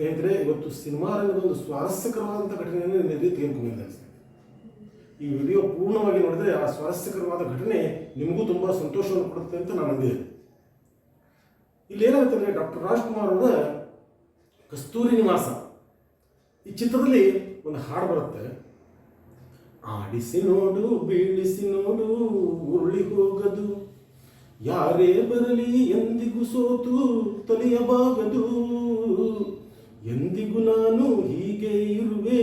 ಸ್ನೇಹಿತರೆ, ಇವತ್ತು ಸಿನಿಮಾ ರಂಗದ ಒಂದು ಸ್ವಾರಸ್ಯಕರವಾದಂಥ ಘಟನೆಯನ್ನು ನಿಮಗೆ ತೆಗೆದುಕೊಂಡಿದ್ದೆ ಈ ವಿಡಿಯೋ ಪೂರ್ಣವಾಗಿ ನೋಡಿದರೆ ಆ ಸ್ವಾರಸ್ಯಕರವಾದ ಘಟನೆ ನಿಮಗೂ ತುಂಬ ಸಂತೋಷವನ್ನು ಕೊಡುತ್ತೆ ಅಂತ ನಾನು ಅಂದಿದೆ ಇಲ್ಲಿ ಏನಾಗುತ್ತೆ ಅಂದರೆ ಡಾಕ್ಟರ್ ರಾಜ್ಕುಮಾರ್ ಅವರ ಕಸ್ತೂರಿ ನಿವಾಸ. ಈ ಚಿತ್ರದಲ್ಲಿ ಒಂದು ಹಾಡು ಬರುತ್ತೆ. ಆಡಿಸಿ ನೋಡು, ಬೀಳಿಸಿ ನೋಡು, ಉರುಳಿ ಹೋಗದು. ಯಾರೇ ಬರಲಿ ಎಂದಿಗೂ ಸೋತು ತಲೆಯಬಾಗದು ಎಂದಿಗೂ ನಾನು ಹೀಗೆ ಇರುವೆ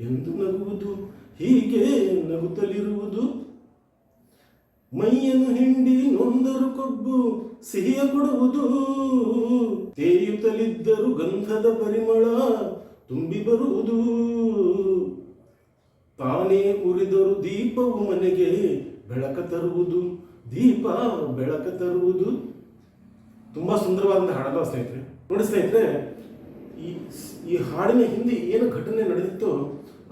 ಎಂದು ನಗುವುದು, ಹೀಗೆ ನಗುತ್ತಲಿರುವುದು. ಮೈಯನ್ನು ಹಿಂಡಿ ನೊಂದರು ಕೊಬ್ಬು ಸಿಹಿಯ ಕೊಡುವುದು. ತೇಯುತ್ತಲಿದ್ದರು ಗಂಧದ ಪರಿಮಳ ತುಂಬಿ ಬರುವುದು. ತಾನೇ ಉರಿದರು ದೀಪವು ಮನೆಗೆ ಬೆಳಕ ತರುವುದು, ದೀಪ ಬೆಳಕ ತರುವುದು. ತುಂಬಾ ಸುಂದರವಾದಂತಹ ಹಾಡಲ್ಲ ಸ್ನೇಹಿತರೆ. ನೋಡಿ ಸ್ನೇಹಿತರೆ ಈ ಈ ಹಾಡಿನ ಹಿಂದೆ ಏನು ಘಟನೆ ನಡೆದಿತ್ತೋ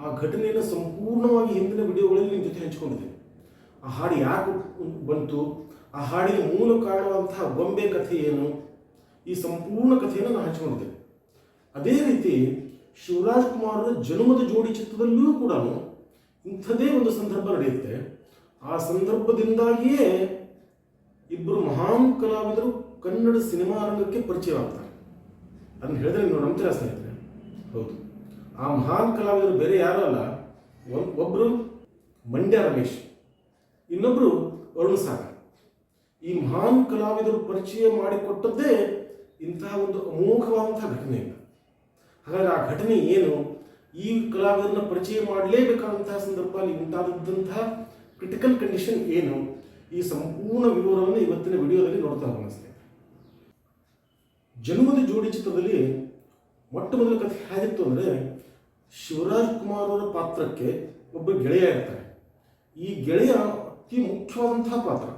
ಆ ಘಟನೆಯನ್ನು ಸಂಪೂರ್ಣವಾಗಿ ಹಿಂದಿನ ವಿಡಿಯೋಗಳಲ್ಲಿ ನಿಮ್ಮ ಜೊತೆ ಹಂಚಿಕೊಂಡಿದೆ ಆ ಹಾಡು ಯಾಕೆ ಬಂತು? ಆ ಹಾಡಿಗೆ ಮೂಲ ಕಾರಣವಾದಂತಹ ಗೊಂಬೆ ಕಥೆ ಏನು? ಈ ಸಂಪೂರ್ಣ ಕಥೆಯನ್ನು ನಾನು ಹಂಚಿಕೊಂಡಿದ್ದೇನೆ. ಅದೇ ರೀತಿ ಶಿವರಾಜ್ ಕುಮಾರ್ ಜನ್ಮದ ಜೋಡಿ ಚಿತ್ರದಲ್ಲಿಯೂ ಕೂಡ ಇಂಥದೇ ಒಂದು ಸಂದರ್ಭ ನಡೆಯುತ್ತೆ. ಆ ಸಂದರ್ಭದಿಂದಾಗಿಯೇ ಇಬ್ಬರು ಮಹಾನ್ ಕಲಾವಿದರು ಕನ್ನಡ ಸಿನಿಮಾ ರಂಗಕ್ಕೆ ಪರಿಚಯವಾಗ್ತಾರೆ. ಅದನ್ನ ಹೇಳಿದ್ರೆ ನೀವು ನಂಬ್ತೀರಾ ಸ್ನೇಹಿತರೆ? ಹೌದು. ಆ ಮಹಾನ್ ಕಲಾವಿದರು ಬೇರೆ ಯಾರೂ ಅಲ್ಲ. ಒಬ್ಬರು ಮಂಡ್ಯ ರಮೇಶ್ ಇನ್ನೊಬ್ರು ಅರುಣ್ ಸಾಗರ್. ಈ ಮಹಾನ್ ಕಲಾವಿದರು ಪರಿಚಯ ಮಾಡಿಕೊಟ್ಟದ್ದೇ ಇಂತಹ ಒಂದು ಅಮೋಘವಾದಂತಹ ಘಟನೆಯಿಂದ ಹಾಗಾದ್ರೆ ಆ ಘಟನೆ ಏನು? ಈ ಕಲಾವಿದರನ್ನ ಪರಿಚಯ ಮಾಡಲೇಬೇಕಾದಂತಹ ಸಂದರ್ಭದಲ್ಲಿ ಉಂಟಾದಂತಹ ಕ್ರಿಟಿಕಲ್ ಕಂಡೀಷನ್ ಏನು? ಈ ಸಂಪೂರ್ಣ ವಿವರವನ್ನು ಇವತ್ತಿನ ವಿಡಿಯೋದಲ್ಲಿ ನೋಡ್ತಾ ಹೋಗೋಣ ಜನ್ಮದ ಜೋಡಿ ಚಿತ್ರದಲ್ಲಿ ಮೊಟ್ಟ ಮೊದಲ ಕಥೆ ಹೇಗಿತ್ತು ಅಂದರೆ ಶಿವರಾಜ್ ಕುಮಾರ್ ಅವರ ಪಾತ್ರಕ್ಕೆ ಒಬ್ಬ ಗೆಳೆಯ ಇರ್ತಾರೆ. ಈ ಗೆಳೆಯ ಅತಿ ಮುಖ್ಯವಾದಂತಹ ಪಾತ್ರ.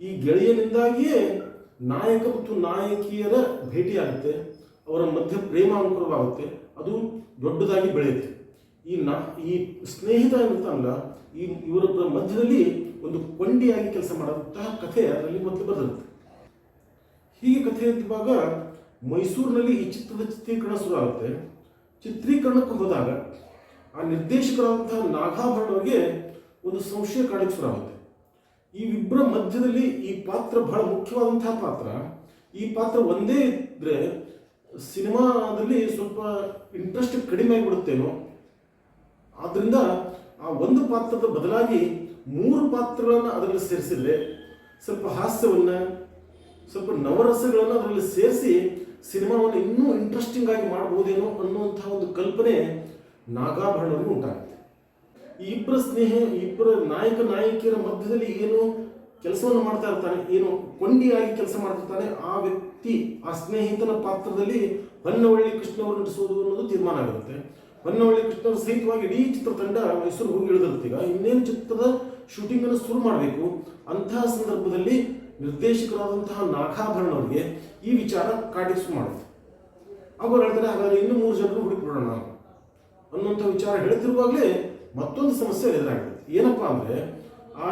ಈ ಗೆಳೆಯನಿಂದಾಗಿಯೇ ನಾಯಕ ಮತ್ತು ನಾಯಕಿಯರ ಭೇಟಿಯಾಗುತ್ತೆ, ಅವರ ಮಧ್ಯ ಪ್ರೇಮ ಅಂಕುರವಾಗುತ್ತೆ ಅದು ದೊಡ್ಡದಾಗಿ ಬೆಳೆಯುತ್ತೆ. ಈ ನಾ, ಈ ಸ್ನೇಹಿತ ಇರ್ತಾನಲ್ಲ ಈ ಇವರೊಬ್ಬರ ಮಧ್ಯದಲ್ಲಿ ಒಂದು ಕೊಂಡಿಯಾಗಿ ಕೆಲಸ ಮಾಡುವಂತಹ ಕಥೆ ಅದರಲ್ಲಿ ಮೊದಲು ಬರುತ್ತೆ ಹೀಗೆ ಕಥೆ ಇದ್ದಾಗ ಮೈಸೂರಿನಲ್ಲಿ ಈ ಚಿತ್ರದ ಚಿತ್ರೀಕರಣ ಶುರು ಆಗುತ್ತೆ ಚಿತ್ರೀಕರಣಕ್ಕೆ ಹೋದಾಗ ಆ ನಿರ್ದೇಶಕರಾದಂತಹ ನಾಗಾಭರಣ ಅವರಿಗೆ ಒಂದು ಸಂಶಯ ಕಾಣಕ್ಕೆ ಶುರು ಆಗುತ್ತೆ ಈ ಇಬ್ಬರ ಮಧ್ಯದಲ್ಲಿ ಈ ಪಾತ್ರ ಬಹಳ ಮುಖ್ಯವಾದಂತಹ ಪಾತ್ರ. ಈ ಪಾತ್ರ ಒಂದೇ ಇದ್ರೆ ಸಿನಿಮಾದಲ್ಲಿ ಸ್ವಲ್ಪ ಇಂಟ್ರೆಸ್ಟ್ ಕಡಿಮೆ ಆಗಿಬಿಡುತ್ತೇನೋ. ಆದ್ರಿಂದ ಆ ಒಂದು ಪಾತ್ರದ ಬದಲಾಗಿ ಮೂರು ಪಾತ್ರಗಳನ್ನು ಅದರಲ್ಲಿ ಸೇರಿಸಿದ್ರೆ ಸ್ವಲ್ಪ ಹಾಸ್ಯವನ್ನು, ಸ್ವಲ್ಪ ನವರಸಗಳನ್ನು ಅದರಲ್ಲಿ ಸೇರಿಸಿ ಸಿನಿಮಾವನ್ನು ಇನ್ನೂ ಇಂಟ್ರೆಸ್ಟಿಂಗ್ ಆಗಿ ಮಾಡ್ಬೋದೇನೋ ಅನ್ನುವಂತಹ ಒಂದು ಕಲ್ಪನೆ ನಾಗಾಭರಣರಿಗೆ ಉಂಟಾಗುತ್ತೆ. ಈ ಇಬ್ಬರ ಸ್ನೇಹ ಇಬ್ಬರ ನಾಯಕ, ನಾಯಕಿಯರ ಮಧ್ಯದಲ್ಲಿ ಏನು ಕೆಲಸವನ್ನು ಮಾಡ್ತಾ ಇರ್ತಾನೆ, ಏನು ಕೊಂಡಿಯಾಗಿ ಕೆಲಸ ಮಾಡ್ತಿರ್ತಾನೆ ಆ ವ್ಯಕ್ತಿ, ಆ ಸ್ನೇಹಿತನ ಪಾತ್ರದಲ್ಲಿ ಹೊನ್ನವಳ್ಳಿ ಕೃಷ್ಣ ಅವರು ನಟಿಸುವುದು ಅನ್ನೋದು ತೀರ್ಮಾನ ಆಗಿರುತ್ತೆ ಹೊನ್ನವಳ್ಳಿ ಕೃಷ್ಣ ಸಹಿತವಾಗಿ ಇಡೀ ಚಿತ್ರತಂಡ ಮೈಸೂರು ಹೋಗಿ ಇಳಿದಿರುತ್ತೀಗ ಇನ್ನೇನು ಚಿತ್ರದ ಶೂಟಿಂಗ್ ಅನ್ನು ಶುರು ಮಾಡಬೇಕು, ಅಂತಹ ಸಂದರ್ಭದಲ್ಲಿ ನಿರ್ದೇಶಕರಾದಂತಹ ನರಕಾಭರಣ ಅವರಿಗೆ ಈ ವಿಚಾರ ಕಾಟಿಸ್ ಮಾಡುತ್ತೆ. ಅವರು ಹೇಳ್ತಾರೆ, ಹಾಗಾದ್ರೆ ಇನ್ನು ಮೂರು ಜನರು ಹುಡುಕಿಬಿಡೋಣ. ಅನ್ನುವಂಥ ವಿಚಾರ ಹೇಳ್ತಿರುವಾಗಲೇ ಮತ್ತೊಂದು ಸಮಸ್ಯೆ ಎದುರಾಗುತ್ತೆ ಏನಪ್ಪಾ ಅಂದ್ರೆ, ಆ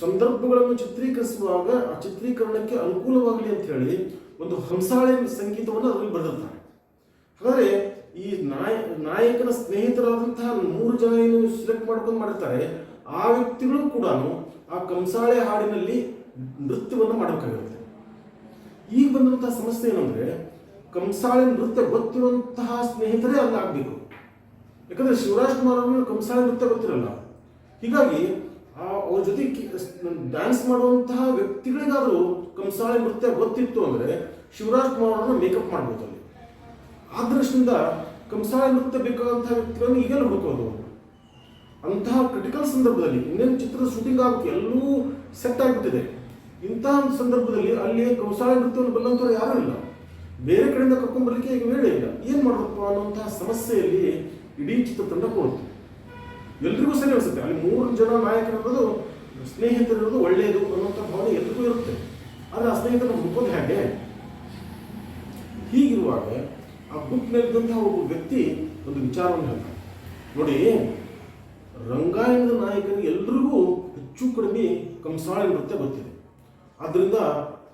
ಸಂದರ್ಭಗಳನ್ನು ಚಿತ್ರೀಕರಿಸುವಾಗ, ಆ ಚಿತ್ರೀಕರಣಕ್ಕೆ ಅನುಕೂಲವಾಗಲಿ ಅಂತ ಹೇಳಿ ಒಂದು ಹಂಸಾಳೆ ಸಂಗೀತವನ್ನು ಅದರಲ್ಲಿ ಬರೆದಿರ್ತಾರೆ. ಹಾಗಾದ್ರೆ ಈ ನಾಯ, ನಾಯಕನ ಸ್ನೇಹಿತರಾದಂತಹ ಮೂರು ಜನ ಏನು ಸೆಲೆಕ್ಟ್ ಮಾಡ್ಕೊಂಡು ಮಾಡಿರ್ತಾರೆ, ಆ ವ್ಯಕ್ತಿಗಳು ಕೂಡ ಆ ಕಂಸಾಳೆ ಹಾಡಿನಲ್ಲಿ ನೃತ್ಯವನ್ನು ಮಾಡಬೇಕಾಗಿರುತ್ತೆ ಈಗ ಬಂದಂತಹ ಸಮಸ್ಯೆ ಏನಂದ್ರೆ, ಕಂಸಾಳೆ ನೃತ್ಯ ಗೊತ್ತಿರುವಂತಹ ಸ್ನೇಹಿತರೇ ಅಲ್ಲಾಗಬೇಕು ಯಾಕಂದ್ರೆ ಶಿವರಾಜ್ ಕುಮಾರ್ ಅವರು ಕಂಸಾಳೆ ನೃತ್ಯ ಗೊತ್ತಿರಲ್ಲ. ಹೀಗಾಗಿ ಅವ್ರ ಜೊತೆ ಡ್ಯಾನ್ಸ್ ಮಾಡುವಂತಹ ವ್ಯಕ್ತಿಗಳಿಗಾದರೂ ಕಂಸಾಳೆ ನೃತ್ಯ ಗೊತ್ತಿತ್ತು ಅಂದ್ರೆ ಶಿವರಾಜ್ ಕುಮಾರ್ ಅವರನ್ನ ಮೇಕಪ್ ಮಾಡ್ಬೋದು ಅಲ್ಲಿ. ಆ ದೃಷ್ಟಿಯಿಂದ ಕಂಸಾಳೆ ನೃತ್ಯ ಬೇಕಾದಂತಹ ವ್ಯಕ್ತಿಗಳನ್ನು ಈಗಲೇ ಹುಡುಕೋದು. ಅಂತಹ ಕ್ರಿಟಿಕಲ್ ಸಂದರ್ಭದಲ್ಲಿ ಇನ್ನೇನು ಚಿತ್ರದ ಶೂಟಿಂಗ್ ಆಗಬೇಕು ಎಲ್ಲೂ ಸೆಟ್ ಆಗಿಬಿಟ್ಟಿದೆ. ಇಂತಹ ಸಂದರ್ಭದಲ್ಲಿ ಅಲ್ಲಿ ಕಂಸಾಳೆ ನೃತ್ಯವನ್ನು ಬಲ್ಲಂತವ್ರು ಯಾರೂ ಇಲ್ಲ. ಬೇರೆ ಕಡೆಯಿಂದ ಕರ್ಕೊಂಡ್ ಬರ್ಲಿಕ್ಕೆ ಈಗ ವೇಳೆ ಇಲ್ಲ. ಏನು ಮಾಡಬೇಕು ಅನ್ನುವಂತಹ ಸಮಸ್ಯೆಯಲ್ಲಿ ಇಡೀ ಚಿತ್ರತಂಡ ಕೊಡುತ್ತೆ ಎಲ್ರಿಗೂ ಸರಿ ಅನಿಸುತ್ತೆ. ಅಲ್ಲಿ ಮೂರು ಜನ ನಾಯಕರಿರೋದು ಸ್ನೇಹಿತರಿರೋದು ಒಳ್ಳೆಯದು ಅನ್ನುವಂಥ ಭಾವನೆ ಎಲ್ರಿಗೂ ಇರುತ್ತೆ. ಆದರೆ ಆ ಸ್ನೇಹಿತರ ಹುಡ್ಕೋದು ಹೇಗೆ? ಹೀಗಿರುವಾಗ ಆ ಬುಕ್ನಲ್ಲಿದ್ದಂತಹ ಒಬ್ಬ ವ್ಯಕ್ತಿ ಒಂದು ವಿಚಾರವನ್ನು ಹೇಳ್ತಾರೆ ನೋಡಿ, ರಂಗಾಯಣದ ನಾಯಕನಿಗೆ ಎಲ್ರಿಗೂ ಹೆಚ್ಚು ಕಡಿಮೆ ಕಂಸಾಳೆ ನೃತ್ಯ ಗೊತ್ತಿದೆ. ಆದ್ದರಿಂದ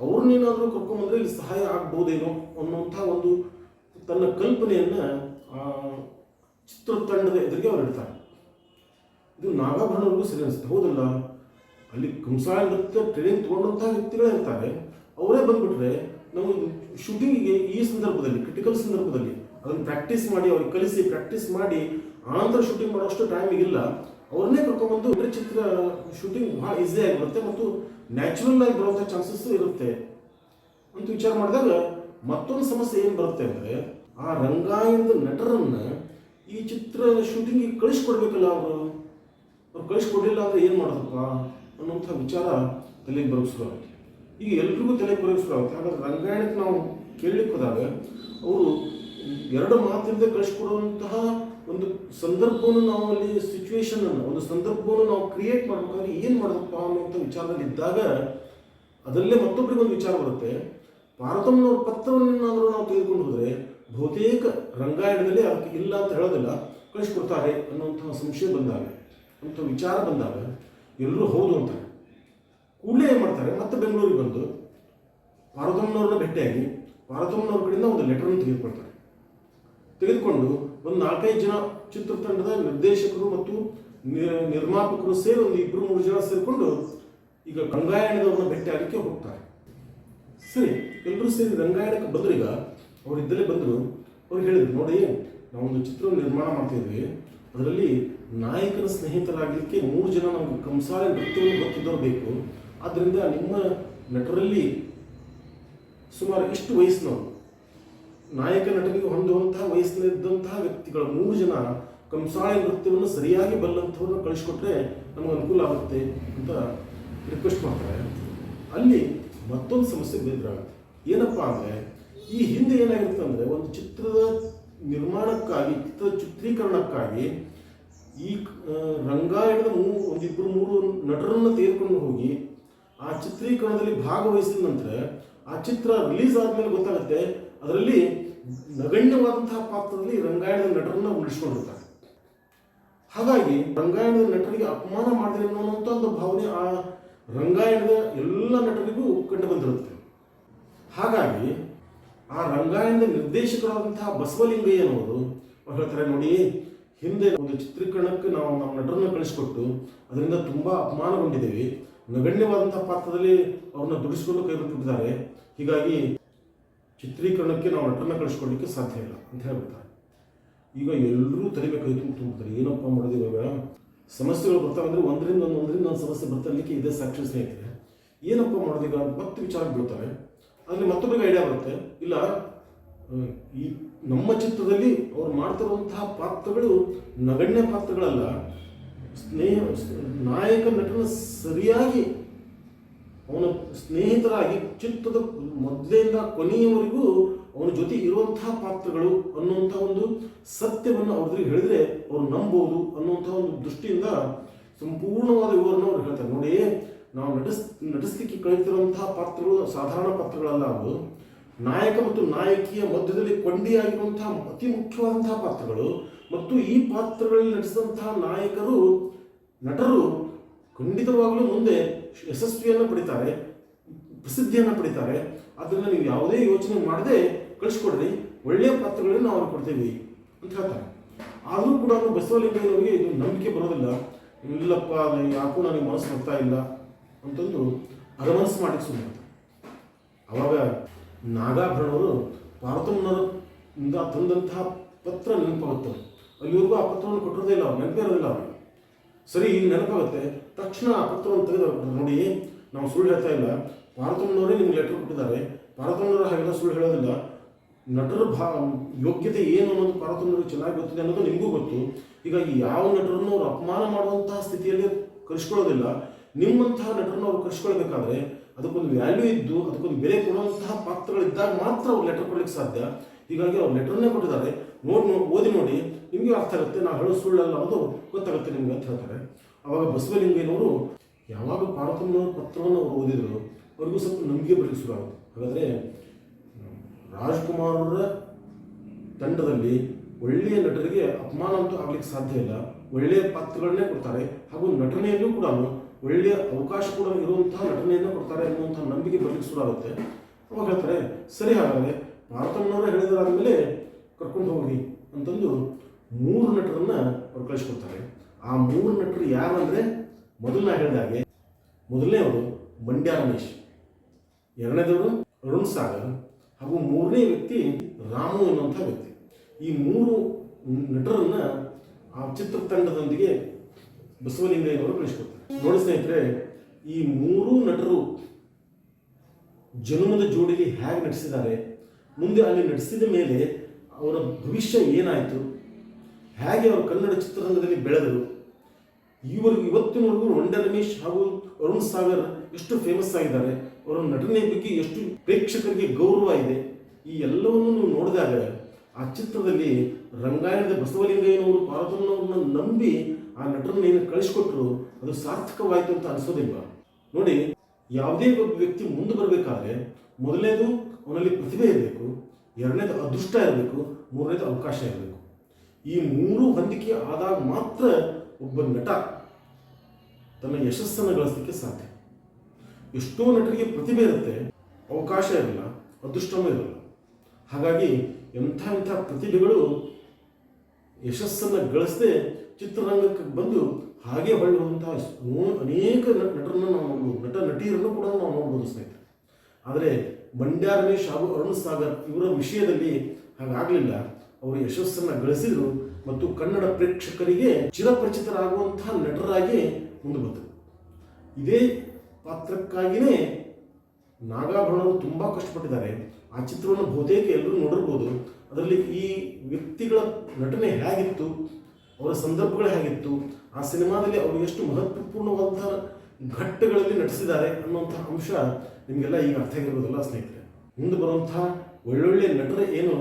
ಅವ್ರನ್ನೇನಾದರೂ ಕರ್ಕೊಂಬಂದ್ರೆ ಇಲ್ಲಿ ಸಹಾಯ ಆಗ್ಬೋದೇನೋ ಅನ್ನುವಂಥ ಒಂದು ತನ್ನ ಕಲ್ಪನೆಯನ್ನು ಚಿತ್ರತಂಡದ ಎದುರಿಗೆ ಅವ್ರು ಇಡ್ತಾರೆ. ಇದು ನಾಗಾಭರಣವ್ರಿಗೂ ಸರಿ ಅನಿಸುತ್ತೆ. ಹೌದಲ್ಲ? ಅಲ್ಲಿ ಕಂಸಾಳ ನೃತ್ಯ, ಟ್ರೈನಿಂಗ್ ತೊಗೊಂಡಂಥ ವ್ಯಕ್ತಿಗಳೇ ಇರ್ತಾರೆ. ಅವರೇ ಬಂದ್ಬಿಟ್ರೆ ನಾವು ಶೂಟಿಂಗಿಗೆ ಈ ಸಂದರ್ಭದಲ್ಲಿ ಕ್ರಿಟಿಕಲ್ ಸಂದರ್ಭದಲ್ಲಿ ಅದನ್ನು ಪ್ರಾಕ್ಟೀಸ್ ಮಾಡಿ, ಅವ್ರಿಗೆ ಕಲಿಸಿ ಪ್ರಾಕ್ಟೀಸ್ ಮಾಡಿ, ಆನಂತರ ಶೂಟಿಂಗ್ ಮಾಡೋಷ್ಟು ಟೈಮ್ ಇಲ್ಲ. ಅವ್ರನ್ನೇ ಕರ್ಕೊಂಡ್ಬಂದು ಚಿತ್ರ ಶೂಟಿಂಗ್ ಭಾಳ ಈಸಿ ಆಗಿಬಿಡುತ್ತೆ ಮತ್ತು ನ್ಯಾಚುರಲ್ ಆಗಿ ಬರುವಂಥ ಚಾನ್ಸಸ್ ಇರುತ್ತೆ. ಅಂತ ವಿಚಾರ ಮಾಡಿದಾಗ ಮತ್ತೊಂದು ಸಮಸ್ಯೆ ಏನು ಬರುತ್ತೆ ಅಂದರೆ, ಆ ರಂಗಾಯಣದ ನಟರನ್ನು ಈ ಚಿತ್ರ ಶೂಟಿಂಗಿಗೆ ಕಳಿಸ್ಕೊಡ್ಬೇಕಲ್ಲ ಅವರು? ಅವ್ರು ಕಳಿಸ್ಕೊಡ್ಲಿಲ್ಲ ಅಂದರೆ ಏನು ಮಾಡೋದಪ್ಪ ಅನ್ನುವಂಥ ವಿಚಾರ ತಲೆಗೆ ಬರೋಕೆ ಶುರು ಆಗುತ್ತೆ ಈಗ ಎಲ್ರಿಗೂ ತಲೆಗೆ ಬರೋಕೆ ಶುರು ಆಗುತ್ತೆ ಹಾಗಾದ್ರೆ ರಂಗಾಯಣಕ್ಕೆ ನಾವು ಕೇಳಲಿಕ್ಕೆ ಹೋದಾಗ, ಅವರು ಎರಡು ಮಾತಿಲ್ಲದೆ ಕಳಿಸ್ಕೊಡುವಂತಹ ಒಂದು ಸಂದರ್ಭವನ್ನು ನಾವು ಅಲ್ಲಿ ಸಿಚುವೇಶನ್ ಅನ್ನು, ಒಂದು ಸಂದರ್ಭವನ್ನು ನಾವು ಕ್ರಿಯೇಟ್ ಮಾಡ್ಬೇಕಾದ್ರೆ ಏನು ಮಾಡೋದಪ್ಪ ಅನ್ನುವಂಥ ವಿಚಾರದಲ್ಲಿ ಇದ್ದಾಗ ಅದರಲ್ಲೇ ಮತ್ತೊಬ್ಬರಿಗೆ ಒಂದು ವಿಚಾರ ಬರುತ್ತೆ. ಪಾರ್ವತಮ್ಮನವ್ರ ಪತ್ರವನ್ನೇನಾದರೂ ನಾವು ತೆಗೆದುಕೊಂಡು ಹೋದರೆ ಬಹುತೇಕ ರಂಗಾಯಣದಲ್ಲಿ ಅದಕ್ಕೆ ಇಲ್ಲ ಅಂತ ಹೇಳೋದಿಲ್ಲ, ಕಳಿಸ್ಕೊಡ್ತಾರೆ ಅನ್ನುವಂಥ ಸಂಶಯ ಬಂದಾಗ, ಅಂಥ ವಿಚಾರ ಬಂದಾಗ ಎಲ್ಲರೂ ಹೌದು ಅಂತಾರೆ. ಕೂಡಲೇ ಏನು ಮಾಡ್ತಾರೆ, ಮತ್ತೆ ಬೆಂಗಳೂರಿಗೆ ಬಂದು ಪಾರ್ವತಮ್ಮನವ್ರನ್ನ ಭೇಟಿಯಾಗಿ ಪಾರ್ವತಮ್ಮನವ್ರ ಕಡೆಯಿಂದ ಒಂದು ಲೆಟರನ್ನು ತೆಗೆದುಕೊಳ್ತಾರೆ. ತೆಗೆದುಕೊಂಡು ಒಂದು ನಾಲ್ಕೈದು ಜನ ಚಿತ್ರತಂಡದ ನಿರ್ದೇಶಕರು ಮತ್ತು ನಿರ್ಮಾಪಕರು ಸೇರಿ ಒಂದು ಇಬ್ಬರು ಮೂರು ಜನ ಸೇರಿಕೊಂಡು ಈಗ ರಂಗಾಯಣದವ್ರನ್ನ ಭೇಟಿಯಾಗಲಿಕ್ಕೆ ಹೋಗ್ತಾರೆ. ಸರಿ ಎಲ್ಲರೂ ಸೇರಿ ರಂಗಾಯಣಕ್ಕೆ ಬಂದರು ಈಗ, ಅವ್ರು ಇದ್ದಲ್ಲೇ ಬಂದರು. ಅವ್ರು ಹೇಳಿದ್ರು, ನೋಡಿ ನಾವೊಂದು ಚಿತ್ರ ನಿರ್ಮಾಣ ಮಾಡ್ತಿದ್ವಿ ಅದರಲ್ಲಿ ನಾಯಕನ ಸ್ನೇಹಿತರಾಗಲಿಕ್ಕೆ ಮೂರು ಜನ ನಮಗೆ ಕಂಸಾಲೆ ನೃತ್ಯವನ್ನು ಗೊತ್ತಿದ್ದವ್ರು ಬೇಕು. ಆದ್ದರಿಂದ ನಿಮ್ಮ ನಟರಲ್ಲಿ ಸುಮಾರು ಇಷ್ಟು ವಯಸ್ಸಿನವರು? ನಾಯಕ ನಟನಿಗೆ ಹೊಂದುವಂತಹ ವಯಸ್ಸಿನಲ್ಲಿದ್ದಂತಹ ವ್ಯಕ್ತಿಗಳ ಮೂರು ಜನ ಕಂಸಾಳೆ ನೃತ್ಯವನ್ನು ಸರಿಯಾಗಿ ಬಲ್ಲಂಥವ್ರನ್ನ ಕಳಿಸ್ಕೊಟ್ರೆ ನಮಗೆ ಅನುಕೂಲ ಆಗುತ್ತೆ ಅಂತ ರಿಕ್ವೆಸ್ಟ್ ಮಾಡ್ತಾರೆ. ಅಲ್ಲಿ ಮತ್ತೊಂದು ಸಮಸ್ಯೆ ಎದುರಾಗುತ್ತೆ ಏನಪ್ಪ ಅಂದರೆ, ಈ ಹಿಂದೆ ಏನಾಗಿರುತ್ತೆ ಅಂದರೆ, ಒಂದು ಚಿತ್ರದ ನಿರ್ಮಾಣಕ್ಕಾಗಿ, ಚಿತ್ರದ ಚಿತ್ರೀಕರಣಕ್ಕಾಗಿ ಈ ರಂಗಾಯಣದ ಮೂ ಒಂದಿಬ್ಬರು ಮೂರು ನಟರನ್ನು ತೆಗೆದುಕೊಂಡು ಹೋಗಿ ಆ ಚಿತ್ರೀಕರಣದಲ್ಲಿ ಭಾಗವಹಿಸಿದ ನಂತರ ಆ ಚಿತ್ರ ರಿಲೀಸ್ ಆದಮೇಲೆ ಗೊತ್ತಾಗುತ್ತೆ, ಅದರಲ್ಲಿ ನಗಣ್ಯವಾದಂತಹ ಪಾತ್ರದಲ್ಲಿ ರಂಗಾಯಣದ ನಟರನ್ನ ಉಳಿಸ್ಕೊಂಡಿರ್ತಾರೆ. ಹಾಗಾಗಿ ರಂಗಾಯಣದ ನಟರಿಗೆ ಅಪಮಾನ ಮಾಡಿದ್ರೆ ಅನ್ನುವಂಥ ಒಂದು ಭಾವನೆ ಆ ರಂಗಾಯಣದ ಎಲ್ಲ ನಟರಿಗೂ ಕಂಡು ಬಂದಿರುತ್ತೆ. ಹಾಗಾಗಿ ಆ ರಂಗಾಯಣದ ನಿರ್ದೇಶಕರಾದಂತಹ ಬಸವಲಿಂಗಯ್ಯನವರು ಅವ್ರು ಹೇಳ್ತಾರೆ, ನೋಡಿ, ಹಿಂದೆ ಒಂದು ಚಿತ್ರೀಕರಣಕ್ಕೆ ನಾವು ನಮ್ಮ ನಟರನ್ನ ಕಳಿಸ್ಕೊಟ್ಟು ಅದರಿಂದ ತುಂಬ ಅಪಮಾನಗೊಂಡಿದ್ದೇವೆ. ನಗಣ್ಯವಾದಂತಹ ಪಾತ್ರದಲ್ಲಿ ಅವ್ರನ್ನ ದುಡಿಸಿಕೊಂಡು ಕೈ ಬಿಟ್ಟಿದ್ದಾರೆ ಹೀಗಾಗಿ ಚಿತ್ರೀಕರಣಕ್ಕೆ ನಾವು ನಟರನ್ನ ಕಳಿಸ್ಕೊಳ್ಳಿಕ್ಕೆ ಸಾಧ್ಯ ಇಲ್ಲ ಅಂತ ಹೇಳ್ಬಿಡ್ತಾರೆ. ಈಗ ಎಲ್ಲರೂ ತಲೆಬೇಕಾಯ್ತು ತುಂಬ್ತಾರೆ ಏನಪ್ಪ ಮಾಡೋದು ಇವಾಗ? ಸಮಸ್ಯೆಗಳು ಬರ್ತಾವೆ ಅಂದರೆ ಒಂದರಿಂದ ಒಂದು ಒಂದರಿಂದ ಒಂದು ಸಮಸ್ಯೆ ಬರ್ತಾಲಿಕ್ಕೆ ಇದೇ ಸಾಕ್ಷಿ ಸ್ನೇಹಿತರೆ. ಏನಪ್ಪ ಮಾಡೋದು ಈಗ? ಮತ್ತೆ ವಿಚಾರಕ್ಕೆ ಬೀಳ್ತಾರೆ. ಆದರೆ ಮತ್ತೊಬ್ಬರಿಗೆ ಐಡಿಯಾ ಬರುತ್ತೆ. ಇಲ್ಲ ಈ ನಮ್ಮ ಚಿತ್ರದಲ್ಲಿ ಅವ್ರು ಮಾಡ್ತಿರುವಂತಹ ಪಾತ್ರಗಳು ನಗಣ್ಯ ಪಾತ್ರಗಳಲ್ಲ. ಸ್ನೇಹ ನಾಯಕ ನಟನ ಸರಿಯಾಗಿ ಅವನ ಸ್ನೇಹಿತರಾಗಿ ಚಿತ್ರದ ಮೊದಲಿಂದ ಕೊನೆಯವರೆಗೂ ಅವನ ಜೊತೆ ಇರುವಂತಹ ಪಾತ್ರಗಳು ಅನ್ನುವಂಥ ಒಂದು ಸತ್ಯವನ್ನು ಅವ್ರಿಗೆ ಹೇಳಿದ್ರೆ ಅವ್ರು ನಂಬೋದು ಅನ್ನುವಂಥ ಒಂದು ದೃಷ್ಟಿಯಿಂದ ಸಂಪೂರ್ಣವಾದ ವಿವರಣ ಅವ್ರು ಹೇಳ್ತಾರೆ. ನೋಡಿ, ನಾವು ನಟಿಸ್ ನಟಿಸ್ಲಿಕ್ಕೆ ಕಳಿತಿರುವಂತಹ ಪಾತ್ರಗಳು ಸಾಧಾರಣ ಪಾತ್ರಗಳಲ್ಲ ಅವು ನಾಯಕ ಮತ್ತು ನಾಯಕಿಯ ಮಧ್ಯದಲ್ಲಿ ಕೊಂಡಿಯಾಗಿರುವಂತಹ ಅತಿ ಮುಖ್ಯವಾದಂತಹ ಪಾತ್ರಗಳು ಮತ್ತು ಈ ಪಾತ್ರಗಳಲ್ಲಿ ನಟಿಸಿದಂತಹ ನಾಯಕರು, ನಟರು ಖಂಡಿತವಾಗಲೂ ಮುಂದೆ ಯಶಸ್ವಿಯನ್ನು ಪಡಿತಾರೆ, ಪ್ರಸಿದ್ಧಿಯನ್ನು ಪಡಿತಾರೆ. ಅದನ್ನು ನೀವು ಯಾವುದೇ ಯೋಚನೆ ಮಾಡದೆ ಕಳಿಸ್ಕೊಡ್ರಿ. ಒಳ್ಳೆಯ ಪಾತ್ರಗಳನ್ನು ನಾವು ಕೊಡ್ತೀವಿ ಅಂತ ಹೇಳ್ತಾರೆ. ಆದರೂ ಕೂಡ ಬಸವಲಿಂಗಯ್ಯನವರಿಗೆ ಇದು ನಂಬಿಕೆ ಬರೋದಿಲ್ಲ. ಇಲ್ಲಪ್ಪ ಯಾಕೋ ನನಗೆ ಮನಸ್ಸು ಬರ್ತಾ ಇಲ್ಲ ಅಂತಂದು ಅರಮನಸ್ಸು ಮಾಡಕ್ಕೆ ಸುಮ್ಮನೆ ಅವಾಗ ನಾಗಾಭರಣವರು ಪಾರ್ವತಮ್ಮನವರಿಂದ ತಂದಂತಹ ಪತ್ರ ನೆನಪಾಗುತ್ತೆ. ಅಲ್ಲಿವರೆಗೂ ಆ ಪತ್ರವನ್ನು ಕೊಟ್ಟಿರೋದೇ ಇಲ್ಲ, ಅವ್ರು ನೆನಪೇ ಇರೋದಿಲ್ಲ ಅವ್ರಿಗೆ. ಸರಿ ಈಗ ನೆನಪಾಗುತ್ತೆ. ತಕ್ಷಣ ಆ ಪತ್ರವನ್ನು ತೆಗೆದು ನೋಡಿ, ನಾವು ಸುಳ್ಳು ಹೇಳ್ತಾ ಇಲ್ಲ. ಪಾರ್ವತಮ್ಮನವರೇ ನಿಮ್ಗೆ ಲೆಟರ್ ಕೊಟ್ಟಿದ್ದಾರೆ. ಪಾರ್ವತಮ್ಮನವರು ಹಾಗೆಲ್ಲ ಸುಳ್ಳು ಹೇಳೋದಿಲ್ಲ. ನಟರ ಭಾ, ಯೋಗ್ಯತೆ ಏನು ಅನ್ನೋದು ಪಾರ್ವತಮ್ಮನವ್ರಿಗೆ ಚೆನ್ನಾಗಿ ಗೊತ್ತಿದೆ ಅನ್ನೋದು ನಿಮಗೂ ಗೊತ್ತು. ಹೀಗಾಗಿ ಯಾವ ನಟರನ್ನು ಅವರು ಅಪಮಾನ ಮಾಡುವಂತಹ ಸ್ಥಿತಿಯಲ್ಲಿ ಕರೆಸ್ಕೊಳ್ಳೋದಿಲ್ಲ. ನಿಮ್ಮಂತಹ ನಟರನ್ನು ಅವ್ರು ಕರೆಸ್ಕೊಳ್ಬೇಕಾದ್ರೆ ಅದಕ್ಕೊಂದು ವ್ಯಾಲ್ಯೂ ಇದ್ದು, ಅದಕ್ಕೊಂದು ಬೆಲೆ ಕೊಡುವಂತಹ ಪಾತ್ರಗಳಿದ್ದಾಗ ಮಾತ್ರ ಅವ್ರು ಲೆಟರ್ ಕೊಡ್ಲಿಕ್ಕೆ ಸಾಧ್ಯ. ಹೀಗಾಗಿ ಅವ್ರು ಲೆಟರ್ನೇ ಕೊಟ್ಟಿದ್ದಾರೆ. ನೋಡಿ, ಓದಿ ನೋಡಿ. ನಿಮಗೆ ಅರ್ಥ ಆಗುತ್ತೆ. ನಾವು ಹೇಳೋ ಸುಳ್ಳಲ್ಲ ಅನ್ನೋದು ಗೊತ್ತಾಗುತ್ತೆ ನಿಮ್ಗೆ ಅಂತ ಹೇಳ್ತಾರೆ. ಅವಾಗ ಬಸವಲಿಂಗಯ್ಯನವರು ಯಾವಾಗ ಪಾರ್ವತಮ್ಮನವ್ರ ಪತ್ರವನ್ನು ಅವರು ಓದಿದ್ರು, ಅವ್ರಿಗೂ ಸ್ವಲ್ಪ ನಂಬಿಕೆ ಬರಲಿಕ್ಕೆ ಶುರು ಆಗುತ್ತೆ ಹಾಗಾದರೆ ರಾಜ್ಕುಮಾರರ ತಂಡದಲ್ಲಿ ಒಳ್ಳೆಯ ನಟರಿಗೆ ಅಪಮಾನ ಅಂತೂ ಆಗ್ಲಿಕ್ಕೆ ಸಾಧ್ಯ ಇಲ್ಲ. ಒಳ್ಳೆಯ ಪಾತ್ರಗಳನ್ನೇ ಕೊಡ್ತಾರೆ. ಹಾಗೂ ನಟನೆಯಲ್ಲೂ ಕೂಡ ಒಳ್ಳೆಯ ಅವಕಾಶ ಕೂಡ ಇರುವಂತಹ ನಟನೆಯನ್ನು ಕೊಡ್ತಾರೆ ಅನ್ನುವಂಥ ನಂಬಿಕೆ ಬರಲಿಕ್ಕೆ ಶುರು ಆಗುತ್ತೆ. ಅವಾಗ ಹೇಳ್ತಾರೆ, ಸರಿ ಹಾಗಾದರೆ ಪಾರ್ಥಮ್ಮನವರೇ ಹೇಳಿದಾದ್ಮೇಲೆ ಕರ್ಕೊಂಡು ಹೋಗಿ ಅಂತಂದು ಮೂರು ನಟರನ್ನು ಅವ್ರು ಕಳಿಸ್ಕೊಡ್ತಾರೆ. ಆ ಮೂರು ನಟರು ಯಾರು ಅಂದರೆ ಮೊದಲು ನಾ ಹೇಳಿದಾಗೆ ಮೊದಲನೇವರು ಮಂಡ್ಯ ರಮೇಶ್, ಎರಡನೇದವರು ಅರುಣ್ ಸಾಗರ್ ಹಾಗೂ ಮೂರನೇ ವ್ಯಕ್ತಿ ರಾಮು ಎನ್ನುವಂಥ ವ್ಯಕ್ತಿ. ಈ ಮೂರು ನಟರನ್ನ ಆ ಚಿತ್ರತಂಡದೊಂದಿಗೆ ಬಸವಲಿಂಗಯ್ಯನವರು ಕಳಿಸ್ಕೊಡ್ತಾರೆ ನೋಡಿ ಸ್ನೇಹಿತರೆ, ಈ ಮೂರು ನಟರು ಜನ್ಮದ ಜೋಡಿಲಿ ಹೇಗೆ ನಟಿಸಿದ್ದಾರೆ, ಮುಂದೆ ಅಲ್ಲಿ ನಟಿಸಿದ ಮೇಲೆ ಅವರ ಭವಿಷ್ಯ ಏನಾಯಿತು, ಹೇಗೆ ಅವರು ಕನ್ನಡ ಚಿತ್ರರಂಗದಲ್ಲಿ ಬೆಳೆದರು ಈವರೆಗೂ ಇವತ್ತಿನವರೆಗೂ ವಂಡ ರಮೇಶ್ ಹಾಗೂ ಅರುಣ್ ಸಾಗರ್ ಎಷ್ಟು ಫೇಮಸ್ ಆಗಿದ್ದಾರೆ, ಅವರ ನಟನೆ ಬಗ್ಗೆ ಎಷ್ಟು ಪ್ರೇಕ್ಷಕರಿಗೆ ಗೌರವ ಇದೆ, ಈ ಎಲ್ಲವನ್ನು ನೀವು ನೋಡಿದಾಗ ಆ ಚಿತ್ರದಲ್ಲಿ ರಂಗಾಯಣದ ಬಸವಲಿಂಗಯ್ಯನವರು, ಪಾರ್ವತಮ್ಮನವ್ರನ್ನ ನಂಬಿ ಆ ನಟರನ್ನ ಏನು ಕಳಿಸ್ಕೊಟ್ರು, ಅದು ಸಾರ್ಥಕವಾಯಿತು ಅಂತ ಅನಿಸೋದಿಲ್ಲ ನೋಡಿ, ಯಾವುದೇ ಒಬ್ಬ ವ್ಯಕ್ತಿ ಮುಂದೆ ಬರಬೇಕಾದ್ರೆ ಮೊದಲನೇದು ಅವನಲ್ಲಿ ಪ್ರತಿಭೆ ಇರಬೇಕು, ಎರಡನೇದು ಅದೃಷ್ಟ ಇರಬೇಕು, ಮೂರನೇದು ಅವಕಾಶ ಇರಬೇಕು. ಈ ಮೂರು ಹೊಂದಿಕೆ ಆದಾಗ ಮಾತ್ರ ಒಬ್ಬ ನಟ ತನ್ನ ಯಶಸ್ಸನ್ನು ಗಳಿಸಲಿಕ್ಕೆ ಸಾಧ್ಯ. ಎಷ್ಟೋ ನಟರಿಗೆ ಪ್ರತಿಭೆ ಇರುತ್ತೆ, ಅವಕಾಶ ಇರಲ್ಲ, ಅದೃಷ್ಟವೂ ಇರಲ್ಲ. ಹಾಗಾಗಿ ಎಂಥ ಎಂಥ ಪ್ರತಿಭೆಗಳು ಯಶಸ್ಸನ್ನು ಗಳಿಸದೆ ಚಿತ್ರರಂಗಕ್ಕೆ ಬಂದು ಹಾಗೆ ಹೊಳ್ಳುವಂತಹ ಅನೇಕ ನಟರನ್ನು ನಾವು ನೋಡ್ಬೋದು, ನಟ ನಟಿಯರನ್ನು ಕೂಡ ನಾವು ನೋಡ್ಬೋದು ಸ್ನೇಹಿತರೆ. ಆದರೆ ಮಂಡ್ಯ ರಮೇಶ್ ಹಾಗೂ ಅರುಣ್ ಸಾಗರ್ ಇವರ ವಿಷಯದಲ್ಲಿ ಹಾಗಾಗಲಿಲ್ಲ. ಅವರು ಯಶಸ್ಸನ್ನು ಗಳಿಸಿದರು ಮತ್ತು ಕನ್ನಡ ಪ್ರೇಕ್ಷಕರಿಗೆ ಚಿರಪರಿಚಿತರಾಗುವಂತಹ ನಟರಾಗಿ ಮುಂದೆ ಬಂದರು ಇದೇ ಪಾತ್ರಕ್ಕಾಗಿಯೇ ನಾಗಾಭರಣರು ತುಂಬ ಕಷ್ಟಪಟ್ಟಿದ್ದಾರೆ. ಆ ಚಿತ್ರವನ್ನು ಬಹುತೇಕ ಎಲ್ಲರೂ ನೋಡಿರ್ಬೋದು. ಅದರಲ್ಲಿ ಈ ವ್ಯಕ್ತಿಗಳ ನಟನೆ ಹೇಗಿತ್ತು, ಅವರ ಸಂದರ್ಭಗಳು ಹೇಗಿತ್ತು, ಆ ಸಿನಿಮಾದಲ್ಲಿ ಅವರು ಎಷ್ಟು ಮಹತ್ವಪೂರ್ಣವಾದಂತಹ ಘಟ್ಟಗಳಲ್ಲಿ ನಟಿಸಿದ್ದಾರೆ ಅನ್ನುವಂಥ ಅಂಶ ನಿಮಗೆಲ್ಲ ಈಗ ಅರ್ಥ ಆಗಿರ್ಬೋದಲ್ಲ ಸ್ನೇಹಿತರೆ. ಮುಂದೆ ಬರುವಂತಹ ಒಳ್ಳೊಳ್ಳೆ ನಟರ ಏನು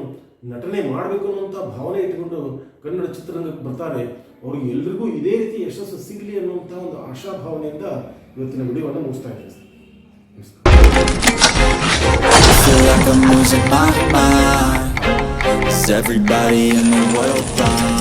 ನಟನೆ ಮಾಡಬೇಕು ಅನ್ನುವಂಥ ಭಾವನೆ ಇಟ್ಟುಕೊಂಡು ಕನ್ನಡ ಚಿತ್ರರಂಗಕ್ಕೆ ಬರ್ತಾರೆ. ಅವ್ರಿಗೆ ಎಲ್ರಿಗೂ ಇದೇ ರೀತಿ ಯಶಸ್ಸು ಸಿಗಲಿ ಅನ್ನುವಂಥ ಒಂದು ಆಶಾಭಾವನೆಯಿಂದ ಇವತ್ತಿನ ವಿಡಿಯೋವನ್ನು ಮುಗಿಸ್ತಾ ಇದ್ದೀನಿ everybody in the world?